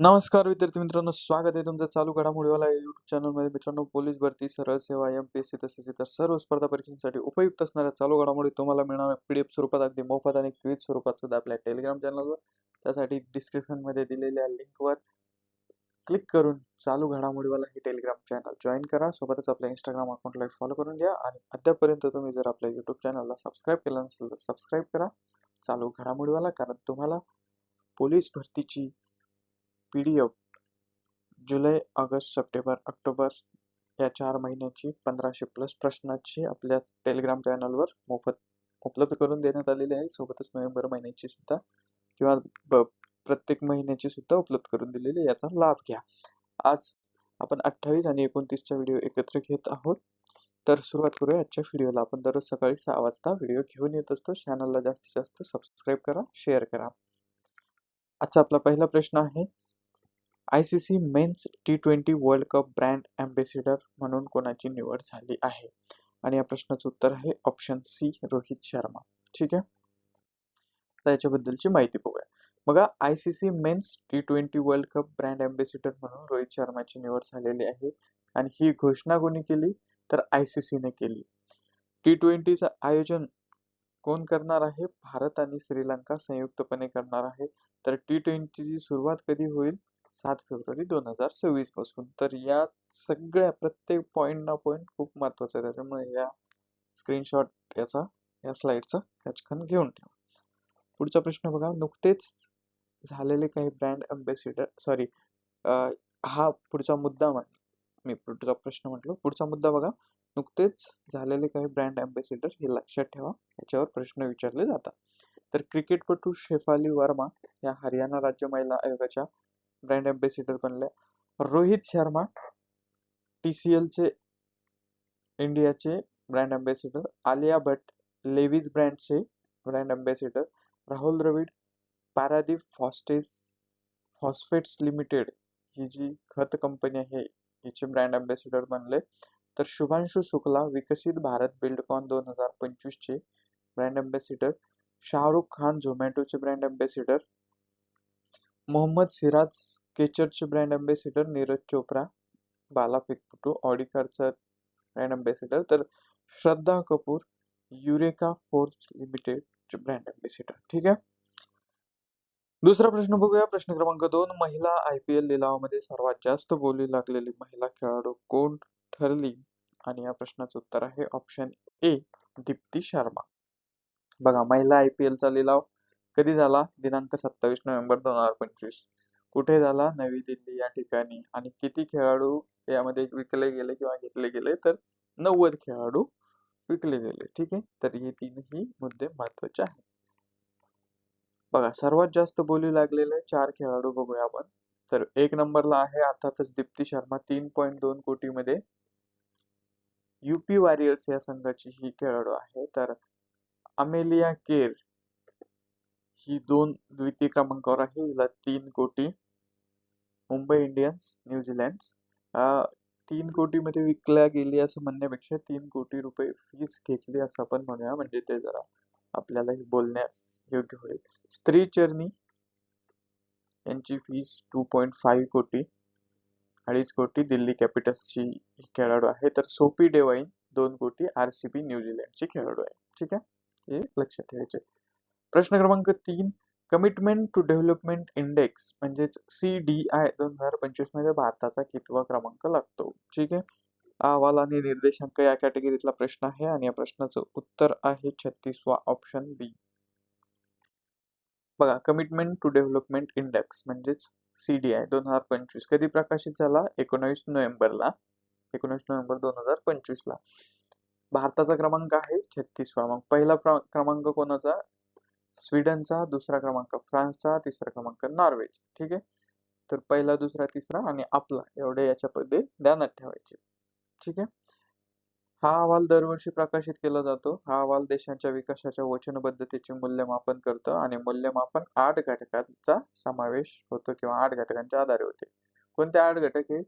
नमस्कार विद्यार्थी मित्रांनो स्वागत आहे तुमचं चालू घडामोडीवाला युट्यूब चॅनलमध्ये मित्रांनो पोलीस भरती सरळ सेवा एम पी एस सी तसेच इतर सर्व स्पर्धा परीक्षांसाठी उपयुक्त असणाऱ्या चालू घडामोडी तुम्हाला मिळणार पीडीएफ स्वरूपात अगदी मोफत आणि क्विज स्वरूपात सुद्धा आपल्या टेलिग्राम चॅनलवर त्यासाठी डिस्क्रिप्शनमध्ये दिलेल्या लिंकवर क्लिक करून चालू घडामोडीवाला हे टेलिग्राम चॅनल जॉईन करा. सोबतच आपल्या इंस्टाग्राम अकाउंटला फॉलो करून घ्या आणि अद्यापर्यंत तुम्ही जर आपल्या युट्यूब चॅनलला सबस्क्राईब केलं नसेल तर सबस्क्राईब करा. चालू घडामोडीवाला कारण तुम्हाला पोलीस भरतीची पी डी एफ जुलै ऑगस्ट सप्टेंबर ऑक्टोबर या चार महिन्याची पंधराशे प्लस प्रश्नाची आपल्या टेलिग्राम चॅनलवर मोफत उपलब्ध करून देण्यात आलेली आहे. सोबतच नोव्हेंबर महिन्याची सुद्धा किंवा प्रत्येक महिन्याची सुद्धा उपलब्ध करून दिलेली आहे. याचा लाभ घ्या. आज आपण अठ्ठावीस आणि एकोणतीसचा व्हिडिओ एकत्र घेत आहोत. तर सुरुवात करूया आजच्या व्हिडिओला. आपण दररोज सकाळी सहा वाजता व्हिडिओ घेऊन येत असतो. चॅनलला जास्तीत जास्त सबस्क्राईब करा शेअर करा. आजचा आपला पहिला प्रश्न आहे I C C men's T twenty world cup brand ambassador म्हणून कोणाची निवड झाली आहे? आणि या प्रश्नाचं उत्तर आहे ऑप्शन सी रोहित शर्मा. ठीक आहे? तर याच्याबद्दलची माहिती बघूया. बघा I C C men's T twenty world cup brand ambassador म्हणून रोहित शर्माची निवड झालेली आहे. आणि ही घोषणा कोणी केली? तर आय सी सीने केली. टी ट्वेंटीचं आयोजन कोण करणार आहे? भारत आणि श्रीलंका संयुक्तपणे करणार आहे. तर टी ट्वेंटीची सुरुवात कधी होईल? सात फेब्रुवारी दोन हजार सव्वीसपासून. तर या सगळ्या प्रत्येक पॉइंट ना पॉइंट खूप महत्त्वाचा आहे. त्याच्यामुळे या स्क्रीनशॉट याचा या स्लाइडचा कॅचकन घेऊन ठेवा. पुढचा प्रश्न बघा. नुकतेच झालेले काही ब्रँड अम्बेसिडर सॉरी हा पुढचा मुद्दा मी पुढचा प्रश्न म्हटलो. पुढचा मुद्दा बघा. नुकतेच झालेले काही ब्रँड अम्बेसिडर हे लक्षात ठेवा. याच्यावर प्रश्न विचारले जातात. तर क्रिकेटपटू शेफाली वर्मा या हरियाणा राज्य महिला आयोगाच्या ब्रँड अँबेसिडर बनल्या. रोहित शर्मा टी सी एलचे इंडियाचे brand ambassador Alia Bhatt Levi's ब्रँडचे brand ambassador Rahul Dravid Paradeep फॉस्टेस phosphates limited ही जी खत कंपनी आहे हिचे ब्रँड अँबेसिडर बनले. तर शुभांशु शुक्ला विकसित भारत बिल्डकॉन दोन हजार पंचवीसचे ब्रँड अँबेसिडर शाहरुख खान झोमॅटोचे ब्रँड अँबेसिडर मोहम्मद सिराज केचरचे ब्रँड अँबेसिडर नीरज चोप्रा बाला फिकपुटू ऑडिकारचा ब्रँड अँबेसिडर तर श्रद्धा कपूर युरेका फोर्स लिमिटेडचे ब्रँड अँबेसिडर ठीक आहे? दुसरा प्रश्न बघूया. प्रश्न क्रमांक दोन महिला आय पी एल लिलावामध्ये सर्वात जास्त बोली लागलेली महिला खेळाडू कोण ठरली? आणि या प्रश्नाचं उत्तर आहे ऑप्शन ए दीप्ती शर्मा. बघा महिला आय पी एलचा लिलाव कधी झाला? दिनांक सत्तावीस नोव्हेंबर दोन हजार पंचवीस. कुठे झाला? नवी दिल्ली या ठिकाणी. आणि किती खेळाडू यामध्ये विकले गेले किंवा घेतले गेले? तर नव्वद खेळाडू विकले गेले. ठीक आहे? तर हे तीनही मुद्दे महत्त्वाचे आहेत. बघा सर्वात जास्त बोली लागलेले चार खेळाडू बघूया आपण. तर एक नंबरला आहे अर्थातच दीप्ती शर्मा. तीन पॉईंट दोन कोटी मध्ये युपी वॉरियर्स या संघाची ही खेळाडू आहे. तर अमेलिया केर ही दोन द्वितीय क्रमांकावर आहे. हिला तीन कोटी. मुंबई इंडियन्स न्यूझीलँड तीन कोटीमध्ये विकल्या गेली असं म्हणण्यापेक्षा तीन कोटी रुपये फीस घेतली असं आपण म्हणूया. म्हणजे ते जरा आपल्याला बोलण्यास योग्य होईल. स्त्री चरणी यांची फीस टू पॉईंट फाईव्ह कोटी. अडीच कोटी दिल्ली कॅपिटल्सची खेळाडू आहे. तर सोपी डेवाईन दोन कोटी आर सी बी न्यूझीलँडची खेळाडू आहे. ठीक आहे? हे लक्षात ठेवायचे प्रश्न क्रमांक तीन कमिटमेंट टू डेव्हलपमेंट इंडेक्स म्हणजेच सी डी आय दोन हजार पंचवीसमध्ये भारताचा कितवा क्रमांक लागतो. ठीक आहे? अहवाल आणि निर्देशांक या कॅटेगरीतला प्रश्न आहे आणि या प्रश्नाचं उत्तर आहे छत्तीसवा ऑप्शन बी बघा कमिटमेंट टू डेव्हलपमेंट इंडेक्स म्हणजेच सीडीआय दोन हजार पंचवीस कधी प्रकाशित झाला? एकोणावीस नोव्हेंबरला. एकोणीस नोव्हेंबर दोन हजार पंचवीस ला भारताचा क्रमांक आहे छत्तीसवा. मग पहिला क्रमांक कोणाचा? स्वीडनचा दुसरा क्रमांक फ्रान्सचा तिसरा क्रमांक नॉर्वेज ठीक आहे? तर पहिला दुसरा तिसरा आणि आपला एवढे याच्यामध्ये ध्यानात ठेवायचे. ठीक आहे? हा अहवाल दरवर्षी प्रकाशित केला जातो. हा अहवाल देशांच्या विकासाच्या वचनबद्धतेचे मूल्यमापन करतो आणि मूल्यमापन आठ घटकांचा समावेश होतो किंवा आठ घटकांच्या आधारे होते. कोणते आठ घटक हे?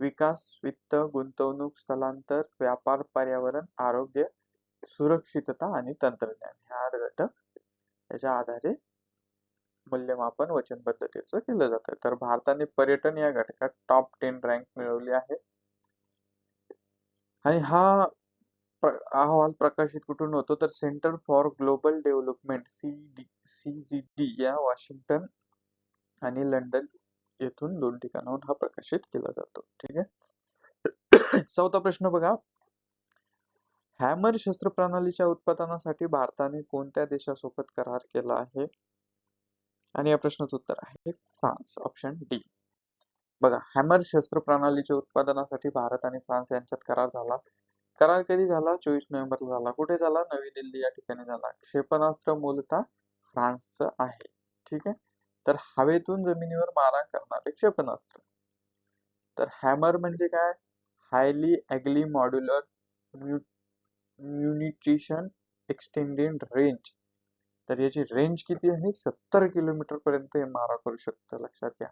विकास वित्त गुंतवणूक स्थलांतर व्यापार पर्यावरण आरोग्य सुरक्षितता आणि तंत्रज्ञान. हे आठ घटक याच्या आधारे मूल्यमापन वचनबद्धतेचं केलं जातं. तर भारताने पर्यटन या घटकात टॉप टेन रँक मिळवली आहे. आणि हा अहवाल प्रकाशित कुठून होतो? तर centre for global development C D C G D या वॉशिंग्टन आणि लंडन येथून दोन ठिकाणाहून हा प्रकाशित केला जातो. ठीक आहे? चौथा प्रश्न बघा. हॅमर शस्त्र प्रणालीच्या उत्पादनासाठी भारताने कोणत्या देशासोबत करार केला आहे? आणि या प्रश्नाचं उत्तर आहे फ्रान्स ऑप्शन डी बघा हॅमर शस्त्र प्रणालीच्या उत्पादनासाठी भारत आणि फ्रान्स यांच्यात करार झाला. करार कधी झाला? चोवीस नोव्हेंबरला झाला. कुठे झाला? नवी दिल्ली या ठिकाणी झाला. क्षेपणास्त्र मूलतः फ्रान्सचं आहे. ठीक आहे? तर हवेतून जमिनीवर मारा करणारे क्षेपणास्त्र. तर हॅमर म्हणजे काय? Highly agile modular munition extended range. तर याची रेंज किती आहे? सत्तर किलोमीटर पर्यंत हे मारा करू शकतं लक्षात घ्या.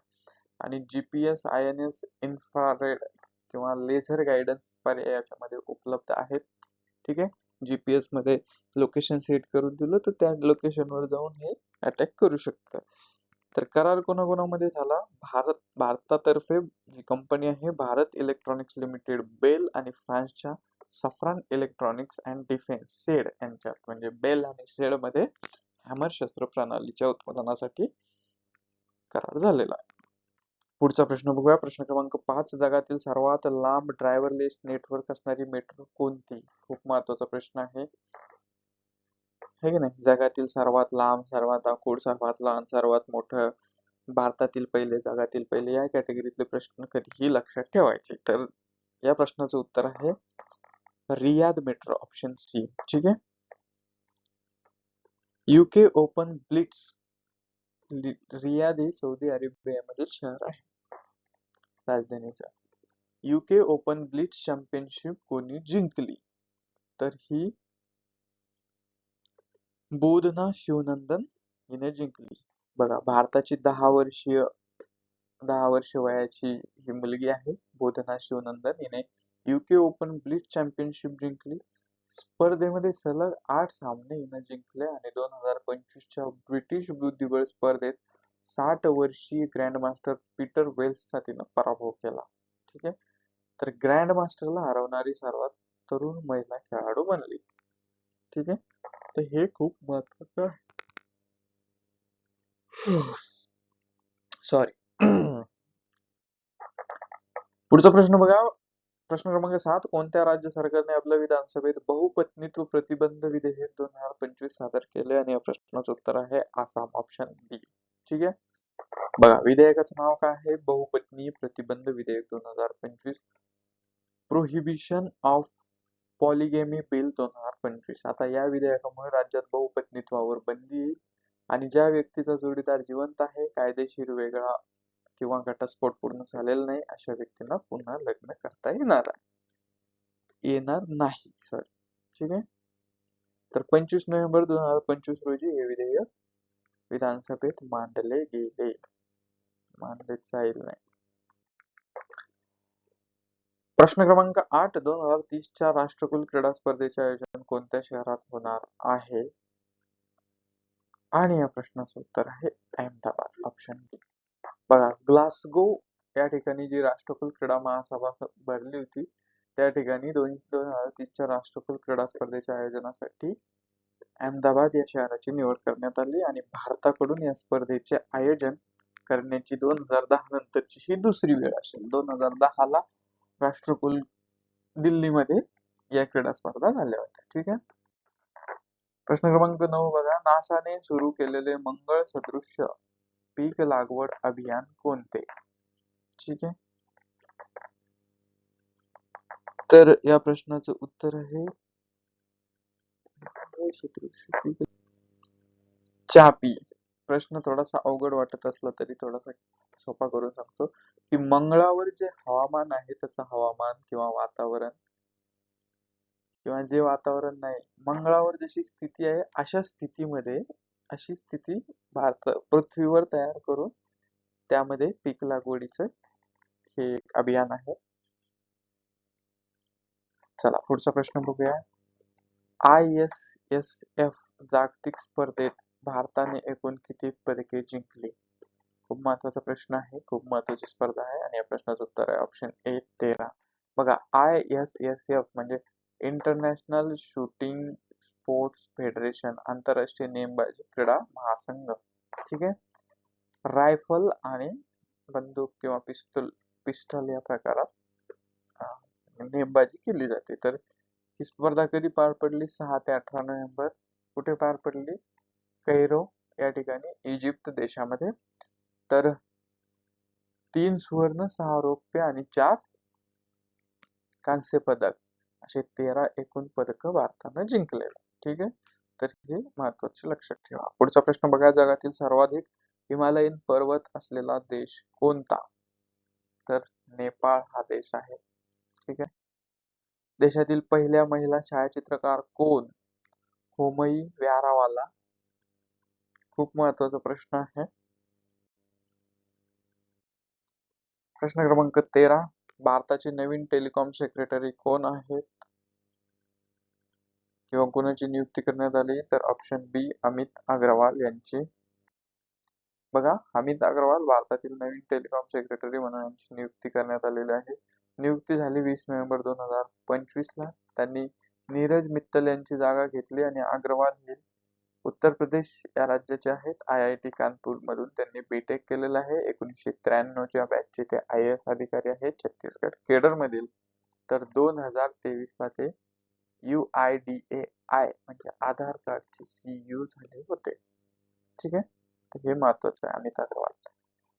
आणि G P S I N S infrared किंवा लेझर गायडन्स पर्याय याच्यामध्ये उपलब्ध आहेत. ठीक आहे? एसमध्ये लोकेशन सेट करून दिलं तर त्या लोकेशनवर जाऊन हे अटॅक करू शकतं. तर करार कोणाकोणामध्ये झाला? भारत भारतातर्फे जी कंपनी आहे भारत इलेक्ट्रॉनिक्स लिमिटेड बेल आणि फ्रान्सच्या Safran electronics and defence SED यांच्यात. म्हणजे बेल आणि सेडमध्ये हॅमर शस्त्र प्रणालीच्या उत्पादनासाठी करार झालेला आहे. पुढचा प्रश्न बघूया. प्रश्न क्रमांक पाच. जगातील सर्वात लांब ड्रायव्हरलेस नेटवर्क असणारी मेट्रो कोणती? खूप महत्त्वाचा प्रश्न आहे. हे की नाही? जगातील सर्वात लांब सर्वात आखूड सर्वात लहान सर्वात मोठं भारतातील पहिले जगातील पहिले या कॅटेगरीतले प्रश्न कधीही लक्षात ठेवायचे. तर या प्रश्नाचं उत्तर आहे रियाद मेट्रो ऑप्शन सी ठीक आहे? यूके ओपन ब्लिट्स रियाद हे सौदी अरेबियामधील शहर आहे. राजधानीचा. युके ओपन ब्लिट्स चॅम्पियनशिप कोणी जिंकली? तर ही बोधना शिवनंदन हिने जिंकली. बघा भारताची दहा वर्षीय दहा वर्ष वयाची ही मुलगी आहे बोधना शिवनंदन हिने युके ओपन ब्लिच चॅम्पियनशिप जिंकली. स्पर्धेमध्ये सलग आठ सामने हिनं जिंकले आणि दोन हजार पंचवीसच्या ब्रिटिश बुद्धिबळ स्पर्धेत साठ वर्षीय ग्रँडमास्टर पीटर वेल्सचा तिनं पराभव केला. ठीक आहे? तर ग्रँडमास्टरला हरवणारी सर्वात तरुण महिला खेळाडू बनली. ठीक आहे? तर हे खूप महत्वाचं आहे. सॉरी पुढचा प्रश्न बघा. प्रश्न क्रमांक सात कोणत्या राज्य सरकारने आपल्या विधानसभेत बहुपत्नीत्व प्रतिबंध विधेयक दोन हजार पंचवीस सादर केले? आणि या प्रश्नाचं उत्तर आहे आसाम ऑप्शन बी ठीक आहे? बघा विधेयकाचं नाव काय आहे? बहुपत्नी प्रतिबंध विधेयक दोन हजार पंचवीस. प्रोहिबिशन ऑफ पॉलिगेमी बिल दोन हजार पंचवीस. आता या विधेयकामुळे राज्यात बहुपत्नीत्वावर बंदी येईल. आणि ज्या व्यक्तीचा जोडीदार जिवंत आहे कायदेशीर वेगळा किंवा घटस्फोट पूर्ण झालेला नाही अशा व्यक्तींना पुन्हा लग्न करता येणार आहे. येणार नाही सॉरी. ठीक आहे? तर पंचवीस नोव्हेंबर दोन हजार पंचवीस रोजी हे विधेयक विधानसभेत मांडले गेले. मांडले जाईल नाही. प्रश्न क्रमांक आठ दोन हजार तीसच्या राष्ट्रकुल क्रीडा स्पर्धेचे आयोजन कोणत्या शहरात होणार आहे? आणि या प्रश्नाचं उत्तर आहे अहमदाबाद ऑप्शन डी बघा ग्लासगो या ठिकाणी जी राष्ट्रकुल क्रीडा महासभा भरली होती त्या ठिकाणी दोन दोन हजार तीसच्या राष्ट्रकुल क्रीडा स्पर्धेच्या आयोजनासाठी अहमदाबाद या शहराची निवड करण्यात आली आणि भारताकडून या स्पर्धेचे आयोजन करण्याची दोन हजार दहा नंतरची ही दुसरी वेळ असेल. दोन हजार दहा ला राष्ट्रकुल दिल्लीमध्ये या क्रीडा स्पर्धा झाल्या होत्या. ठीक आहे? प्रश्न क्रमांक नऊ बघा. नासाने सुरू केलेले मंगळ सदृश्य पीक लागवड अभियान कोणते? ठीक आहे. तर या प्रश्नाचं उत्तर आहे. चापी. प्रश्न थोडासा अवघड वाटत असला तरी थोडासा सोपा करून सांगतो. की मंगळावर जे हवामान आहे त्याचं हवामान किंवा वातावरण किंवा जे वातावरण नाही मंगळावर जशी स्थिती आहे अशा स्थितीमध्ये अशी स्थिती भारत पृथ्वीवर तयार करून त्यामध्ये पीक लागवडीचं हे अभियान आहे. चला पुढचा प्रश्न बघूया. आय एस एस एफ जागतिक स्पर्धेत भारताने एकूण किती पदके जिंकली? खूप महत्त्वाचा प्रश्न आहे खूप महत्वाची स्पर्धा आहे आणि या प्रश्नाचं उत्तर आहे ऑप्शन ए तेरा. बघा आय एस एस एफ म्हणजे इंटरनॅशनल शूटिंग स्पोर्ट्स फेडरेशन आंतरराष्ट्रीय नेमबाजी क्रीडा महासंघ. ठीक आहे? रायफल आणि बंदूक किंवा पिस्तूल पिस्टल या प्रकारात नेमबाजी केली जाते. तर ही स्पर्धा कधी पार पडली? सहा ते अठरा नोव्हेंबर. कुठे पार पडली? कैरो या ठिकाणी इजिप्त देशामध्ये. तर तीन सुवर्ण सहा रौप्य आणि चार कांस्य पदक. असे तेरा एकूण पदक भारतानं जिंकलेलं. ठीक आहे? तर हे महत्त्वाचे लक्षात ठेवा. पुढचा प्रश्न बघा जगातील सर्वाधिक हिमालयीन पर्वत असलेला देश कोणता? तर नेपाळ हा देश आहे. ठीक आहे? देशातील पहिल्या महिला छायाचित्रकार कोण? होमई व्यारावाला. खूप महत्त्वाचा प्रश्न आहे. प्रश्न क्रमांक तेरा. भारताचे नवीन टेलिकॉम सेक्रेटरी कोण आहेत? किंवा कोणाची नियुक्ती करण्यात आली तर ऑप्शन बी अमित अग्रवाल यांची. बघा अमित अग्रवाल भारतातील नवीन टेलिकॉम सेक्रेटरी म्हणून यांची नियुक्ती करण्यात आलेली आहे. नियुक्ती झाली वीस नोव्हेंबर दोन हजार पंचवीस ला. त्यांनी नीरज मित्तल यांची जागा घेतली आणि अग्रवाल हे उत्तर प्रदेश या राज्याचे आहेत. आय आय टी कानपूर मधून त्यांनी बीटेक केलेलं आहे. एकोणीसशे त्र्याण्णवच्या बॅचचे ते आय एस अधिकारी आहेत. छत्तीसगड केडर मधील तर दोन हजार तेवीस ला ते U I D A I म्हणजे आधार कार्डचे यू झाले होते. ठीक आहे? तर हे महत्वाचं आहे अमित अग्रवाल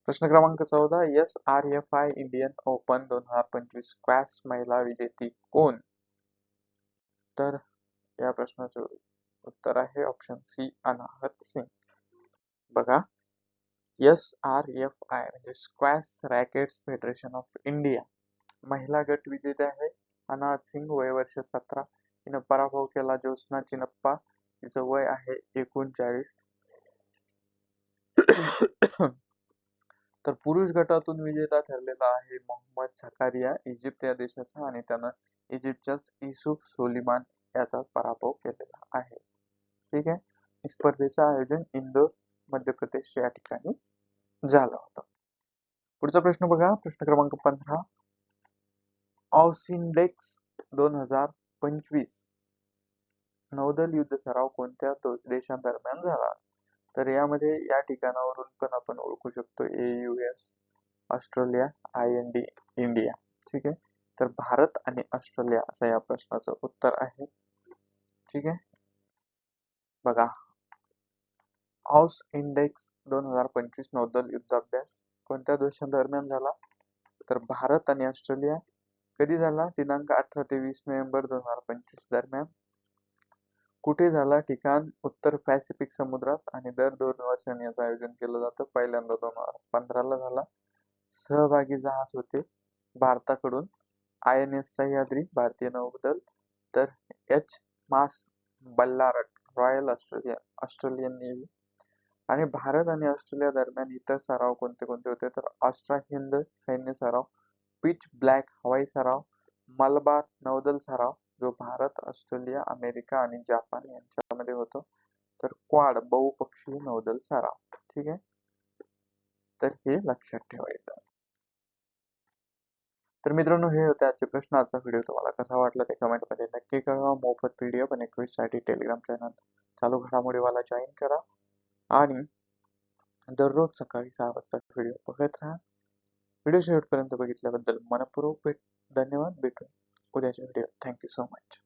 प्रश्न क्रमांक चौदा S R F I Indian open दोन हजार पंचवीस स्क्वॅश महिला विजेती कोण? तर या प्रश्नाचं उत्तर आहे ऑप्शन सी अनाहत सिंग. बघा. एस आर एफ आय म्हणजे squash rackets federation of India महिला गट विजेते आहे अनाहत सिंग वय वर्ष सतरा. हिनं पराभव केला ज्योत्स्ना चिनप्पा तिचं वय आहे एकोणचाळीस. तर पुरुष गटातून विजेता ठरलेला आहे मोहम्मद झकारिया इजिप्त या देशाचा आणि त्यानं इजिप्तच्याच इसुफ सोलिमान याचा पराभव केलेला आहे. ठीक आहे? स्पर्धेचं आयोजन इंदोर मध्य प्रदेश या ठिकाणी झालं होतं. पुढचा प्रश्न बघा. प्रश्न क्रमांक पंधरा. ऑसिंडेक्स दोन हजार पंचवीस. नौदल युद्ध सराव कोणत्या देशांदरम्यान झाला. तर यामध्ये या ठिकाणावरून पण आपण ओळखू शकतो A U S Australia I N D India. ठीक आहे? तर भारत आणि ऑस्ट्रेलिया असं या प्रश्नाचं उत्तर आहे. ठीक आहे? बघा. हाऊस इंडेक्स दोन हजार पंचवीस नौदल युद्ध अभ्यास कोणत्या देशांदरम्यान झाला? तर भारत आणि ऑस्ट्रेलिया कधी झाला? दिनांक अठरा ते वीस नोव्हेंबर दोन हजार पंचवीस दरम्यान. कुठे झाला ठिकाण? उत्तर पॅसिफिक समुद्रात आणि दर दोन वर्षांनी याचं आयोजन केलं जातं. पहिल्यांदा दोन हजार पंधराला झाला. सहभागी जहाज होते भारताकडून. आय एन एस सह्याद्री भारतीय नौदल. तर H. MAS Ballarat royal Australia Australian navy. आणि भारत आणि ऑस्ट्रेलिया दरम्यान इतर सराव कोणते कोणते होते? तर ऑस्ट्रा हिंद सैन्य सराव. पिच ब्लॅक हवाई सराव मलबार नौदल सराव जो भारत ऑस्ट्रेलिया अमेरिका आणि जपान यांच्यामध्ये होतो. तर क्वाड बहुपक्षीय नौदल सराव ठीक आहे? तर हे लक्षात ठेवायचं तर मित्रांनो हे होते आजचे प्रश्न. आजचा व्हिडिओ तुम्हाला कसा वाटला ते कमेंटमध्ये नक्की कळवा. मोफत पीडीएफ आणि साठी टेलिग्राम चॅनल चालू घडामोडीवाला जॉईन करा. आणि दररोज सकाळी सहा वाजता व्हिडिओ बघत राहा. व्हिडिओ शेवटपर्यंत बघितल्याबद्दल मनपूर्वक भेट धन्यवाद भेटू उद्याच्या व्हिडिओ थँक्यू सो मच